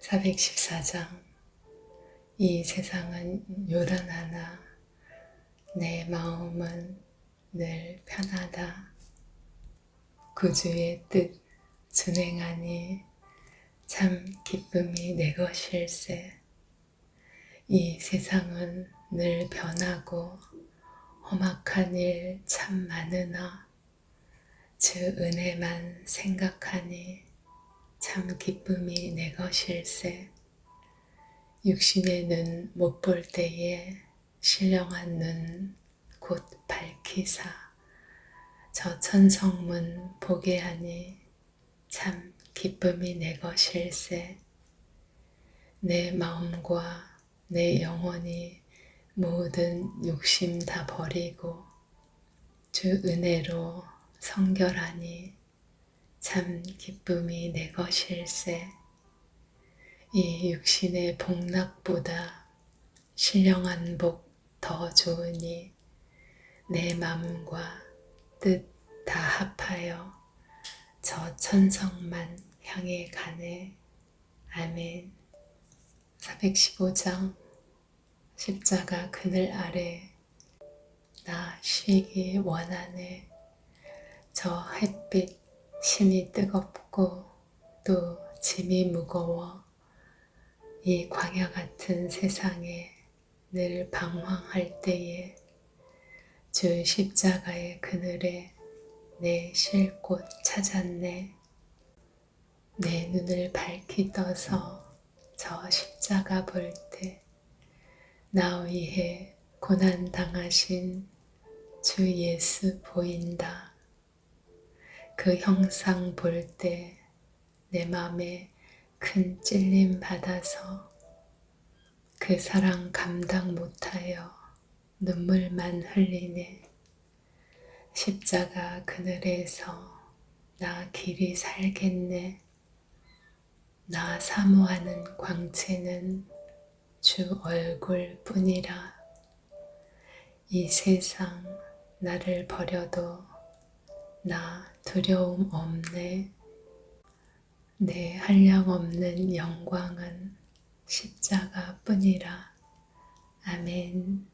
414장 이 세상은 요란하나 내 마음은 늘 편하다. 구주의 뜻 준행하니 참 기쁨이 내 것일세. 이 세상은 늘 변하고 험악한 일 참 많으나 주 은혜만 생각하니 참 기쁨이 내 것일세. 육신의 눈 못 볼 때에 신령한 눈 곧 밝히사 저 천성문 보게 하니 참 기쁨이 내 것일세. 내 마음과 내 영혼이 모든 욕심 다 버리고 주 은혜로 성결하니 참 기쁨이 내 것일세. 이 육신의 복락보다 신령한 복 더 좋으니 내 마음과 뜻 다 합하여 저 천성만 향해 가네. 아멘. 415장 십자가 그늘 아래 나 쉬기 원하네. 저 햇빛 심이 뜨겁고 또 짐이 무거워 이 광야 같은 세상에 늘 방황할 때에 주 십자가의 그늘에 내쉴곳 찾았네. 내 눈을 밝히 떠서 저 십자가 볼 때 나 위해 고난 당하신 주 예수 보인다. 그 형상 볼 때 내 맘에 큰 찔림 받아서 그 사랑 감당 못하여 눈물만 흘리네. 십자가 그늘에서 나 길이 살겠네. 나 사모하는 광채는 주 얼굴 뿐이라. 이 세상 나를 버려도 나 두려움 없네. 내 한량 없는 영광은 십자가 뿐이라. 아멘.